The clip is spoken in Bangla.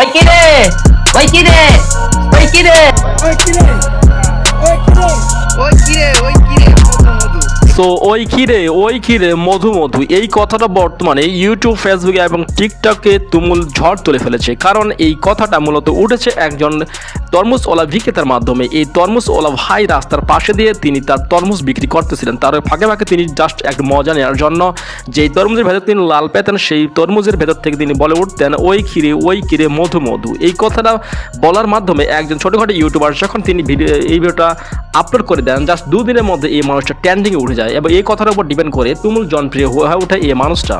ওই কি রে? ওই কি রে? ওই কি রে? ওই কিরে ওই কিরে ওই কিরে ওই কিরে মধু মধু। সো ওই খিরে ওই খিরে মধু মধু। এই কথাটা বর্তমানে ইউটিউব ফেসবুকে এবং টিকটকে তুমুল ঝড় তুলে ফেলেছে। কারণ এই কথাটা মূলত উঠেছে একজন তরমুজ ওলা বিক্রেতার মাধ্যমে এই তরমুজ ওলা ভাই রাস্তার পাশে দিয়ে তিনি তার তরমুজ বিক্রি করতেছিলেন। তার ফাঁকে ফাঁকে তিনি জাস্ট এক মজা নেওয়ার জন্য যেই তরমুজের ভেতর তিনি লাল পেতেন, সেই তরমুজের ভেতর থেকে তিনি বলে উঠতেন ওই খিরে ওই কিরে মধু মধু। এই কথাটা বলার মাধ্যমে একজন ছোটোখাটো ইউটিউবার যখন তিনি ভিডিও, এই ভিডিওটা আপলোড করে দেন জাস্ট দুদিনের মধ্যে এই মানুষটা ট্যান্ডিংয়ে উঠে যায় এবং এই কথার উপর ডিপেন্ড করে তুমুল জনপ্রিয় হয়ে ওঠে এই মানুষটা।